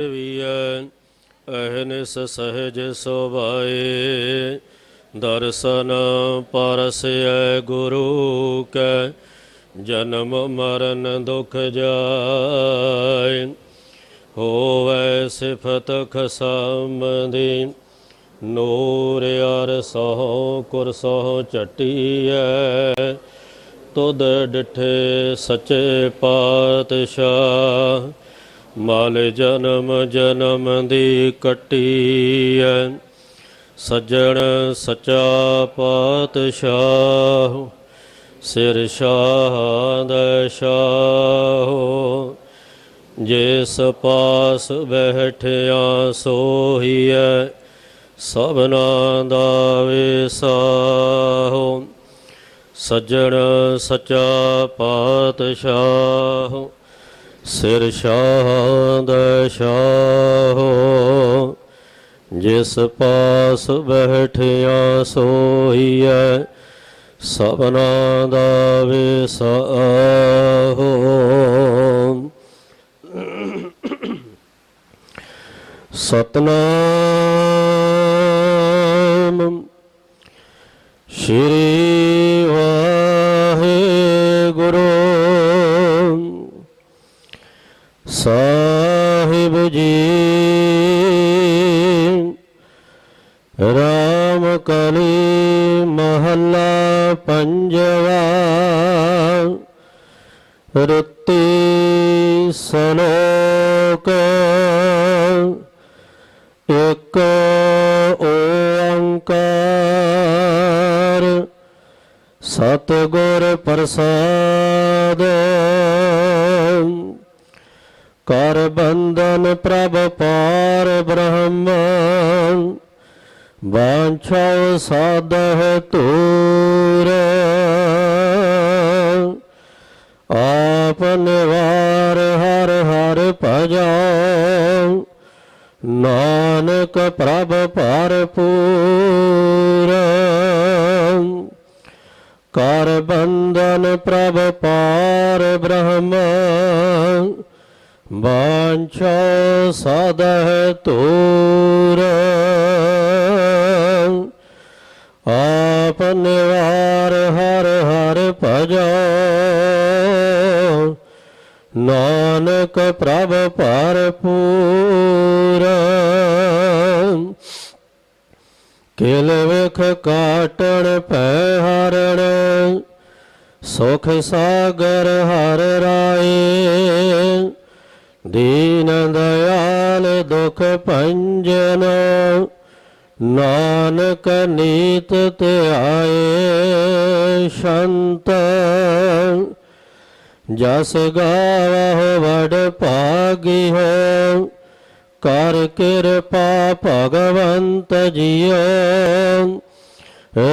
ਵੀਐ ਅਹਨਿਸ ਸਹਿਜ ਸੁਭਾਏ, ਦਰਸ਼ਨ ਪਰਸੈ ਗੁਰੂ ਕੈ, ਜਨਮ ਮਰਨ ਦੁਖ ਜਾਇ ਹੋਵੈ ਸਿਫਤ ਖਸਮਦੀ, ਨੂਰ ਅਰ ਸਹੁ ਕੁਰ ਸਹੁ ਚਟੀਐ ਤੁਧ ਡਿਠੇ ਸੱਚੇ ਪਾਤਸ਼ਾਹ ਮਾਲ ਜਨਮ ਜਨਮ ਦੀ ਕੱਟੀਐ, ਸੱਜਣ ਸਚਾ ਪਾਤਸ਼ਾਹ, ਸਿਰ ਸ਼ਾਹ ਦਾ ਸ਼ਾਹ। ਜਿਸ ਪਾਸ ਬੈਠਿਆ ਸੋਹੀਐ, ਸਭਨਾ ਦਾ ਵਿਸਾਹੋ। ਸੱਜਣ ਸਚਾ ਪਾਤਸ਼ਾਹ ਸਿਰ ਸ਼ਾਹ ਦਾ ਜਿਸ ਪਾਸ ਬੈਠਿਆ ਸੋਈਐ ਸਭਨਾ ਦਾ ਵਿਸਾਹੋ। ਸਤਨਾਮ ਸ਼੍ਰੀ ਵਾਹਿਗੁਰੂ ਸਾਹਿਬ ਜੀ। ਰਾਮ ਕਲੀ ਮਹੱਲਾ ਪੰਜਵਾ। ਰੁੱਤੀ ਸਲੋਕ। ਇਕ ਓੰਕਾਰ। ਸਤਿਗੁਰ ਪ੍ਰਸਾਦ। ਕਰ ਬੰਧਨ ਪ੍ਰਭ ਪਾਰ ਬ੍ਰਹਮ। ਵਾਂਛਾ ਸਾਧਹ ਤੂਰ ਆਪ ਵਾਰ ਹਰ ਹਰ ਭਜਾ। ਨਾਨਕ ਪ੍ਰਭ ਭਰਪੂਰ। ਕਰ ਬੰਧਨ ਪ੍ਰਭ ਪਾਰ ਬ੍ਰਹਮ। ਵਾਂਛਾ ਸਦਹ ਤੂਰ ਆਪ ਨਿਵਾਰ ਹਰ ਹਰ ਭਜੋ। ਨਾਨਕ ਪ੍ਰਭ ਭਰਪੂਰ। ਕਿਲ ਵਿਖ ਕਾਟਣ ਪੈ ਹਰਣ ਸੁਖ ਸਾਗਰ ਹਰ ਰਾਏ। ਦੀਨ ਦਇਆਲ ਦੁਖ ਭੰਜਨ, ਨਾਨਕ ਨੀਤ ਧਿਆਏ ਸ਼ੰਤ। ਜਸ ਗਾਵਹੁ ਵਡ ਭਾਗੀ ਹੋ ਕਰ ਕਿਰਪਾ ਭਗਵੰਤ ਜੀਓ।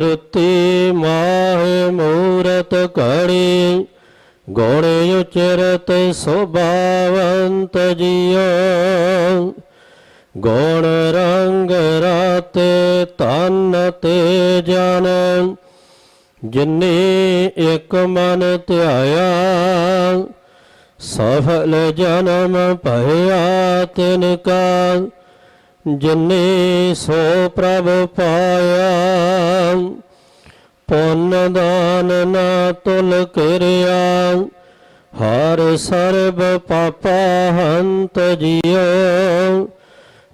ਰੁਤੀ ਮਾਹ ਮੂਰਤ ਘੜੀ ਗੁਣ ਉਚਰਤ ਸੁਭਾਵੰਤ ਜੀਓ ਗੌਣ ਰੰਗ ਰਾਤੇ ਤਨ ਤੇ ਜਨ। ਜਿਨੇ ਇੱਕ ਮਨ ਧਿਆਇਆ, ਸਫਲ ਜਨਮ ਭਇਆ ਤਿਨ ਕਾ ਜਿਨੇ ਸੋ ਪ੍ਰਭ ਪਾਇਆ ਪੁੰਨ ਦਾਨ ਨਾ ਤੁਲ ਕਿਰਿਆ ਹਰ ਸਰਬ ਪਾਪਾ ਹੰਤ ਜੀਓ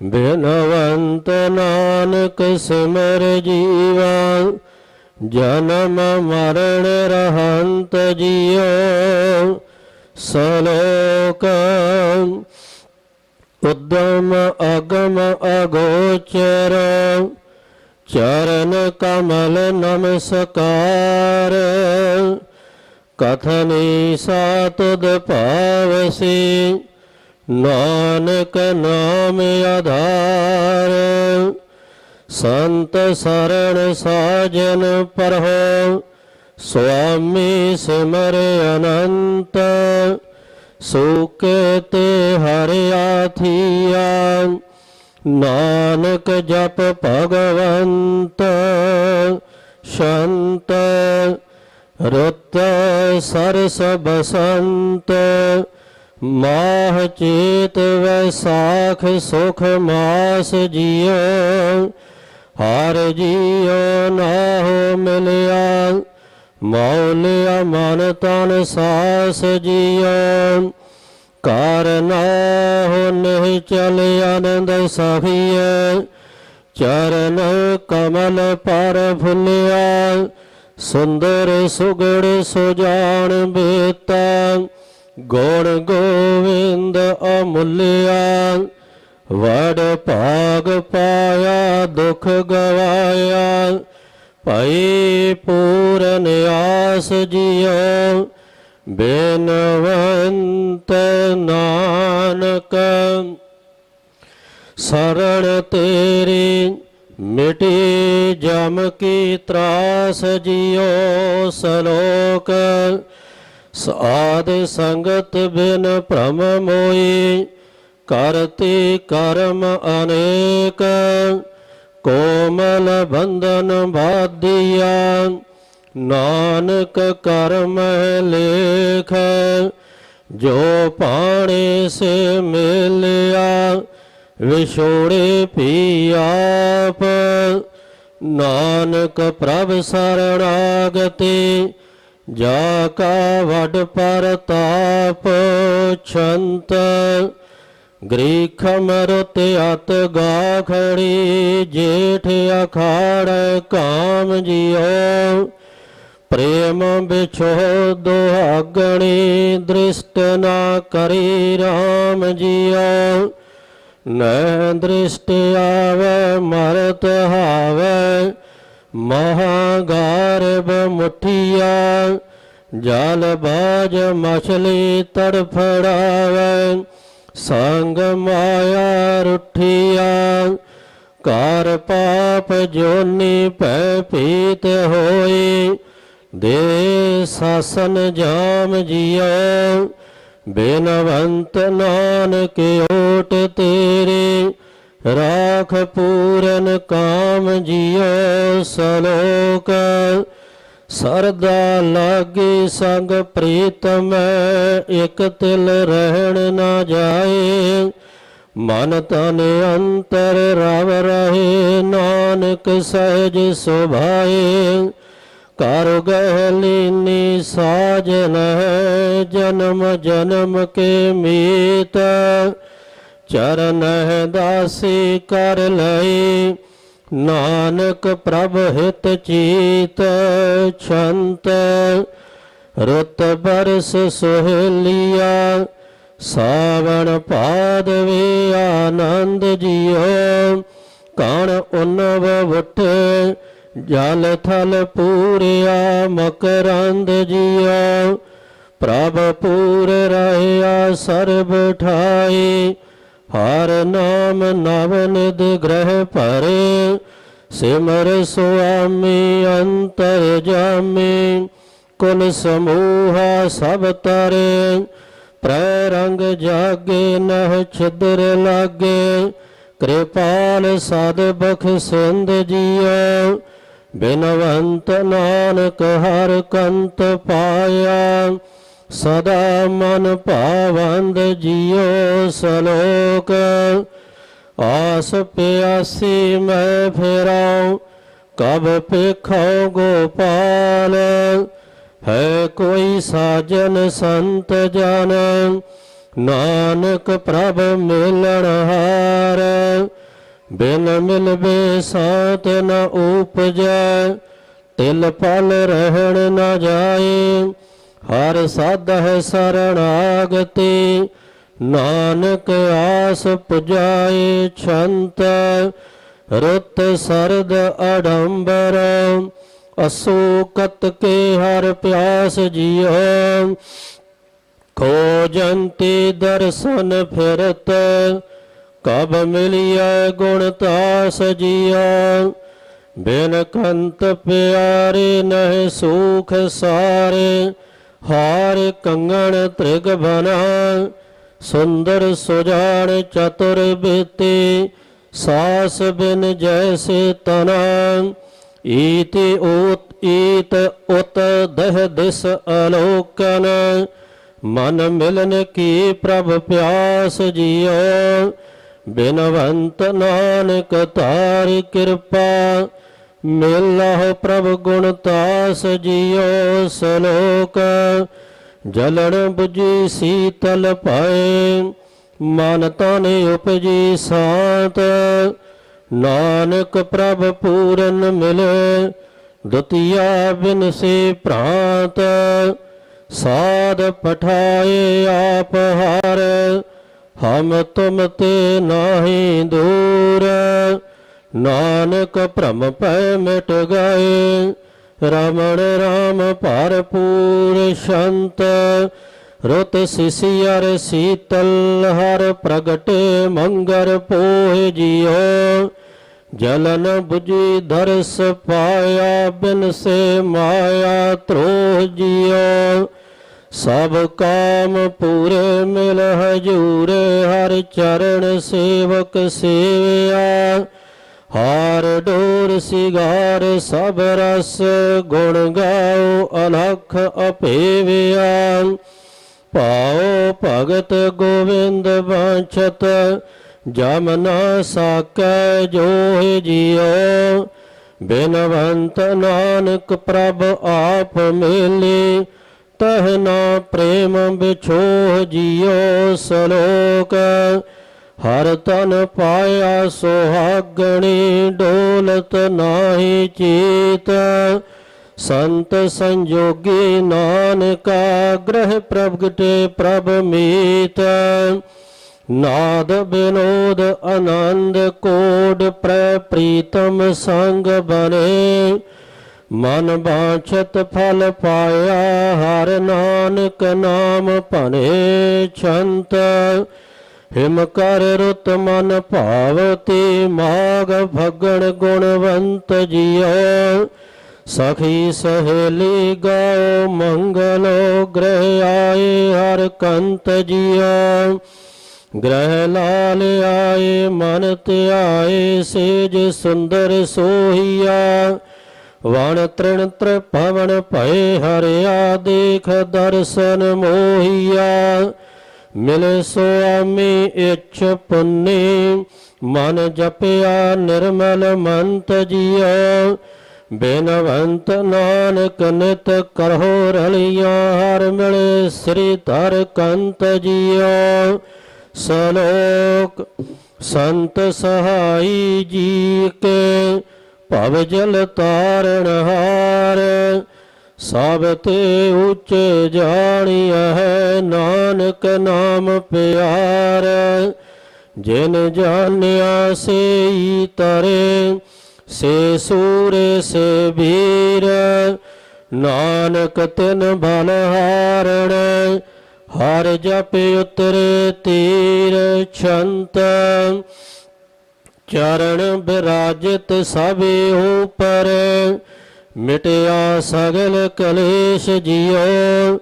ਬਿਨਵੰਤ ਨਾਨਕ ਸਿਮਰ ਜੀਵਾ ਜਨਮ ਮਰਨ ਰਹੰਤ ਜੀਓ ਸਲੋਕ, ਉਦਮ ਅਗਮ ਅਗੋਚਰ ਚਰਨ ਕਮਲ ਨਮਸਕਾਰ। ਕਥਨੀ ਸਾਤਦ ਭਾਵਸੀ, ਨਾਨਕ ਨਾਮ ਆਧਾਰ। ਸੰਤ ਸਰਣ ਸਾਜਨ ਪਰਹੋ, ਸੁਆਮੀ ਸਿਮਰ ਅਨੰਤ। ਸੁਕੇ ਤੇ ਹਰਿਆ ਥੀਆ ਨਾਨਕ ਜਪ ਭਗਵੰਤ, ਸ਼ੰਤ, ਰਤ ਸਰਸ ਬਸੰਤ ਮਾਹ ਚੇਤ ਵੈਸਾਖ ਸੁਖ ਮਾਸ ਜੀਉ ਹਰ ਜੀਉ ਨਾਹੋ ਮਿਲਿਆ, ਮੌਲਿਆ ਮਨ ਤਨ ਸਾਸ ਜੀਉ ਕਾਰਨਾਹੁ ਨਹੀਂ ਚਲ ਆਨੰਦ ਸਖੀਐ ਚਰਨ ਕਮਲ ਪਰ ਫੁੱਲਿਆ, ਸੁੰਦਰ ਸੁਗੜ ਸੁਜਾਨ ਬੇਤਾ, ਗੁਣ ਗੋਵਿੰਦ ਅਮੁੱਲਿਆ ਵੜ ਭਾਗ ਪਾਇਆ, ਦੁਖ ਗਵਾਇਆ, ਭਈ ਪੂਰਨ ਆਸ ਜਿਉ ਬੇਨਵੰਤ ਨਾਨਕ, ਸਰਣ ਤੇਰੀ ਮਿਟੀ ਜਮ ਕੀ ਤਰਾਸ ਜਿਉ ਸਲੋਕ। ਸਾਧ ਸੰਗਤ ਬਿਨ ਭ੍ਰਮ ਮੋਈ, ਕਰਤੇ ਕਰਮ ਅਨੇਕ। ਕੋਮਲ ਬੰਧਨ ਬਾਧਿਆ ਨਾਨਕ ਕਰਮ ਲੇਖ, ਜੋ ਪਾਣੇ ਸੇ ਮਿਲਿਆ, ਵਿਛੋੜੇ ਪੀ ਨਾਨਕ ਪ੍ਰਭ ਸਰਣਾਗਤੀ, ਜਾ ਕਾ ਵਡ ਪਰਤਾਪ ਛੰਤ। ਗ੍ਰੀਖ ਮਰਤ ਅਤ ਗਾਖੜੀ, ਜੇਠ ਅਖਾੜ ਕਾਮ ਜਿਉ। ਪ੍ਰੇਮ ਵਿਛੋ ਦੁਹਾਗਣੀ ਦ੍ਰਿਸ਼ਟ ਨਾ ਕਰੀ RAM ਜਿਉ ਨੈ ਦ੍ਰਿਸ਼ਟ ਆਵੇ, ਮਰਤ ਹਾਵੇ, ਮਹਾਗਾਰਬ ਮੁਠੀਆ। ਜਲ ਬਾਜ ਮਛਲੀ ਤੜਫੜਾਵੇ ਸੰਗ ਮਾਇਆ ਰੁਠੀਆ। ਕਾਰ ਪਾਪ ਜੋਨੀ ਪੈ ਪੀਤ ਹੋਈ ਦੇ ਸਾਸਨ ਜਾਮ ਜੀਓ, ਬੇਨਵੰਤ ਨਾਨਕ ਓਟ ਤੇਰੇ, ਰਾਖ ਪੂਰਨ ਕਾਮ ਜੀਓ ਸਲੋਕ। ਸਰਦਾ ਲਾਗੇ ਸੰਗ ਪ੍ਰੀਤਮ, ਇਕ ਤਿਲ ਰਹਿਣ ਨਾ ਜਾਏ। ਮਨ ਤਨ ਅੰਤਰ ਰਵ ਰਹੇ, ਨਾਨਕ ਸਹਿਜ ਸੁਭਾਏ। ਕਰ ਗਹਿ ਲੀਨੀ ਸਾਜਨ ਜਨਮ ਜਨਮ ਕੇ ਮੀਤ। ਚਰਨ ਦਾਸੀ ਕਰ ਲਈ, ਨਾਨਕ ਪ੍ਰਭ ਹਿਤ ਚੀਤ। ਛੰਤ ਰੁੱਤ ਬਰਸ ਸੁਹੇਲੀਆ, ਸਾਵਣ ਪਾਦਵੇ ਆਨੰਦ ਜੀਓ ਕਣ ਉਨਵ ਵਟ ਜਲ ਥਲ ਪੂਰਿਆ, ਮਕਰੰਦ ਜੀਆ ਪ੍ਰਭ ਪੂਰ ਰਹਿਆ ਸਰਬ ਠਾਈ। ਹਰ ਨਾਮ ਨਵ ਨਿਦ ਗ੍ਰਹਿ ਭਰੇ। ਸਿਮਰ ਸੁਆਮੀ, ਅੰਤਰ ਜਾਮੀ। ਕੁਲ ਸਮੂਹਾ ਸਭ ਤਰੇ। ਪ੍ਰੈ ਰੰਗ ਜਾਗੇ, ਨਹ ਛਿਦਰ ਲਾਗੇ। ਕਿਰਪਾਲ ਸਾਧ ਬਖ ਸਿੰਧ ਜੀਓ। ਬਿਨਵੰਤ ਨਾਨਕ ਹਰ ਕੰਤ ਪਾਇਆ, ਸਦਾ ਮਨ ਭਾਵੰਦ ਜੀਓ ਸਲੋਕ। ਆਸ ਪਿਆਸੀ ਮੈਂ ਫੇਰਾਉ, ਕਬ ਪੇਖੋ ਗੋਪਾਲ। ਹੈ ਕੋਈ ਸਾਜਨ ਸੰਤ ਜਨ, ਨਾਨਕ ਪ੍ਰਭ ਮਿਲਣ ਹਾਰ। ਬਿਨ ਮਿਲਵੇ ਸਾਤ ਨ ਉਪਜੈ, ਤਿਲ ਪਲ ਰਹਿਣ ਨ ਜਾਏ, ਹਰ ਸਾਧਹ ਸਰਣਾਗਤੀ, ਨਾਨਕ ਆਸ ਪੁਜਾਏ ਛੰਤ, ਰੁੱਤ ਸਰਦ ਅਡੰਬਰ ਅਸੋ ਕਤ ਕੇ ਹਰ ਪਿਆਸ ਜੀਓ ਖੋਜੰਤੀ ਦਰਸ਼ਨ ਫਿਰਤ ਕਬ ਮਿਲਿਆ ਗੁਣ ਤਾਸ ਜੀਓ ਬਿਨ ਕੰਤ ਪਿਆਰੇ ਨਹਿ ਸੂਖ ਸਾਰੇ, ਹਾਰ ਕੰਗਣ ਤ੍ਰਿਗ ਬਨਾ। ਸੁੰਦਰ ਸੁਜਾਨ ਚਤੁਰ ਬੇਤੇ, ਸਾਸ ਬਿਨ ਜੈਸੇ ਤਨਾ। ਈਤੇ ਓਤ ਈਤ ਉਤ ਦਹ ਦਿਸ ਅਲੋਕਨ। ਮਨ ਮਿਲਨ ਕੀ ਪ੍ਰਭ ਪਿਆਸ ਜੀਓ ਬਿਨਵੰਤ ਨਾਨਕ ਤਾਰਿ ਕਿਰਪਾ, ਮਿਲਹੁ ਪ੍ਰਭ ਗੁਣ ਤਾਸ ਜੀਓ ਸਲੋਕ। ਜਲਣ 부ਜੀ ਸੀਤਲ ਪਾਏ ਮਨ ਤਨ ਉਪਜੀ ਸਾਤ। ਨਾਨਕ ਪ੍ਰਭ ਪੂਰਨ ਮਿਲੇ, ਦੁਤੀਆ ਬਿਨ ਸੇ ਭ੍ਰਾਂਤ। ਸਾਧ ਪਠਾਏ ਆਪ ਹਰ ਹਮ ਤੁਮ ਤੇ ਨਾਹੀ ਦੂਰ, ਨਾਨਕ ਭ੍ਰਮ ਪੈ ਮਿਟ ਗਏ। ਰਮਣ ਰਾਮ ਭਰਪੂਰ ਸ਼ੰਤ, ਰੁਤ ਸਿਸਿਅਰ ਸੀਤਲ ਹਰ ਪ੍ਰਗਟੇ ਮੰਗਰ ਪੋਹ ਜਿਉ। ਜਲਨ 부ਜੀ ਦਰਸ ਪਾਇਆ ਬਿਨ ਸੇ ਮਾਇਆ ਤ੍ਰੋਹ ਜਿਉ। ਸਭ ਕਾਮ ਪੂਰੇ ਮਿਲ ਹਜੂਰੇ, ਹਰ ਚਰਨ ਸੇਵਕ ਸੇਵਿਆ। ਹਾਰ ਡੋਰ ਸਿਗਾਰ ਸਭ ਰਸ, ਗੁਣ ਗਾਓ ਅਲਖ ਅਪੇਵਿਆ। ਪਾਓ ਭਗਤ ਗੋਵਿੰਦ ਬਾਛਤ ਜਮ ਨਾ ਸਾਕੈ ਜੋਹਿ ਜਿਉ। ਬਿਨਵੰਤ ਨਾਨਕ ਪ੍ਰਭ ਆਪ ਮਿਲੇ ਤਹ ਨਾ ਪ੍ਰੇਮ ਵਿਛੋਹ ਜਿਉ ਸਲੋਕ। ਹਰ ਤਨ ਪਾਇਆ ਸੁਹਾਗਣੀ, ਡੋਲਤ ਨਾਹੀ ਚੀਤ। ਸੰਤ ਸੰਜੋਗੀ ਨਾਨਕਾ ਗ੍ਰਹਿ ਪ੍ਰਗਟੇ ਪ੍ਰਭ ਮੀਤ। ਨਾਦ ਬਿਨੋਦ ਆਨੰਦ ਕੋਡ ਪ੍ਰੀਤਮ ਸੰਗ ਬਨੇ। ਮਨ ਬਾਛਤ ਫਲ ਪਾਇਆ, ਹਰ ਨਾਨਕ ਨਾਮ ਭਨੇ ਛੰਤ। ਹਿਮ ਕਰ ਰੁਤ ਮਨ ਭਾਵਤੀ, ਮਾਗ ਭਗਣ ਗੁਣਵੰਤ ਜੀਓ ਸਖੀ ਸਹੇਲੀ ਗਾਓ ਮੰਗਲੋ, ਗ੍ਰਹਿ ਆਏ ਹਰ ਕੰਤ ਜੀਓ ਗ੍ਰਹਿ ਲਾਲ ਆਏ, ਮਨ ਧਿਆਏ, ਸੇਜ ਸੁੰਦਰ ਸੋਹੀਆ। ਵਣ ਤ੍ਰਿਣ ਤ੍ਰਿ ਭਵਨ ਭਏ ਹਰਿਆ, ਦੇਖ ਦਰਸ਼ਨ ਮੋਹੀਆ। ਮਿਲ ਸੁਆਮੀ ਇਛ ਪੁੰਨੀ, ਮਨ ਜਪਿਆ ਨਿਰਮਲ ਮੰਤ ਜੀਓ ਬੇਨਵੰਤ ਨਾਨਕ ਨਿਤ ਕਰਹੁ ਰਲੀਆਂ, ਹਰ ਮਿਲੇ ਸ੍ਰੀ ਧਰ ਕੰਤ ਜੀਓ ਸਲੋਕ, ਸੰਤ ਸਹਾਈ ਜੀ ਕੇ ਭਵ ਜਲ ਤਾਰਨ ਹਾਰ ਸਭ ਤੇ ਉੱਚੇ ਜਾਣਿਆ ਹੈ ਨਾਨਕ ਨਾਮ ਪਿਆਰ। ਜਿਨ ਜਾਣਿਆ ਸੇਈ ਤਰੇ, ਸੇ ਸੂਰੇ ਸੇ ਵੀਰ। ਨਾਨਕ ਤਿਨ ਬਲ ਹਾਰਣ ਹਰ ਜਪ ਉਤਰੇ ਤੀਰ। ਛੰਤ ਚਰਨ ਬਿਰਾਜਿਤ ਸਭੇ ਉਪਰ, ਮਿਟਿਆ ਸਗਲ ਕਲੇਸ਼ ਜਿਉ।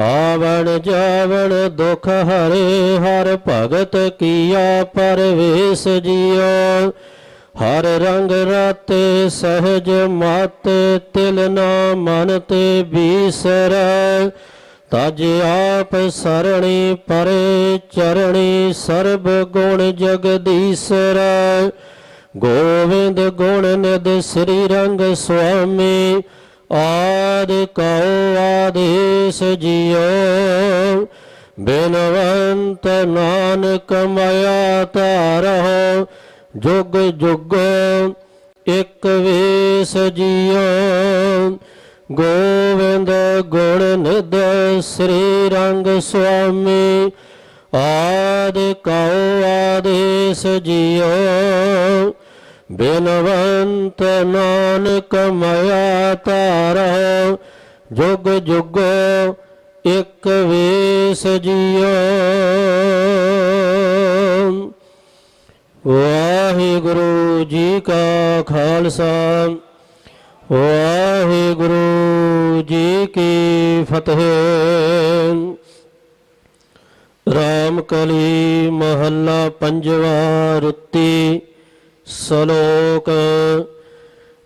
ਆਵਣ ਜਾਵਣ ਦੁਖ ਹਰੇ, ਹਰ ਭਗਤ ਕੀਆ ਪਰਵੇਸ਼ ਜਿਉ। ਹਰ ਰੰਗ ਰਾਤੇ ਸਹਜ ਮਾਤੇ, ਤਿਲ ਨਾ ਮਨ ਤੇ ਬੀਸਰੈ। ਤਜ ਆਪ ਸਰਣੀ ਪਰੇ ਚਰਣੀ ਸਰਬ ਗੁਣ ਜਗਦੀਸਰੈ। ਗੋਵਿੰਦ ਗੁਣ ਨਿਦ ਸ੍ਰੀ ਰੰਗ ਸੁਆਮੀ, ਆਦ ਕਉ ਆਦੇਸ ਜਿਉ ਬਿਨਵੰਤ ਨਾਨਕ ਮਾਇਆ ਤਾਰਹੁ ਜੁਗ ਜੁਗ ਇਕ ਵੇਸ ਜਿਉ ਗੋਵਿੰਦ ਗੁਣ ਨਿਦ ਸ੍ਰੀ ਰੰਗ ਸੁਆਮੀ। ਆਦ ਕਉ ਆਦੇਸ ਜਿਉ ਬਿਨਵੰਤ ਨਾਨਕ ਮਾਇਆ ਤਾਰਹੁ ਜੁਗ ਜੁਗ ਇਕ ਵੇਸ ਜਿਉ ਵਾਹਿਗੁਰੂ ਜੀ ਕਾ ਖਾਲਸਾ। ਵਾਹਿਗੁਰੂ ਜੀ ਕੀ ਫਤਿਹ। ਰਾਮ ਕਲੀ ਮਹੱਲਾ ਪੰਜਵਾ ਰੁੱਤੀ ਸ਼ਲੋਕ।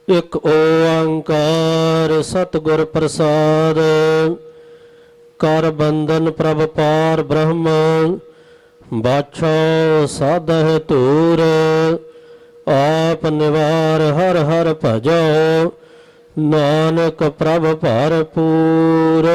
ਇਕ ਓੰਕਾਰ ਸਤਿਗੁਰ ਪ੍ਰਸਾਦ। ਕਰ ਬੰਧਨ ਪ੍ਰਭ ਪਾਰ ਬ੍ਰਹਮ। ਬਾਛੋ ਸਾਧਹਿ ਧੂਰ। ਆਪ ਨਿਵਾਰ ਹਰ ਹਰ ਭਜੋ। ਨਾਨਕ ਪ੍ਰਭ ਭਰਪੂਰ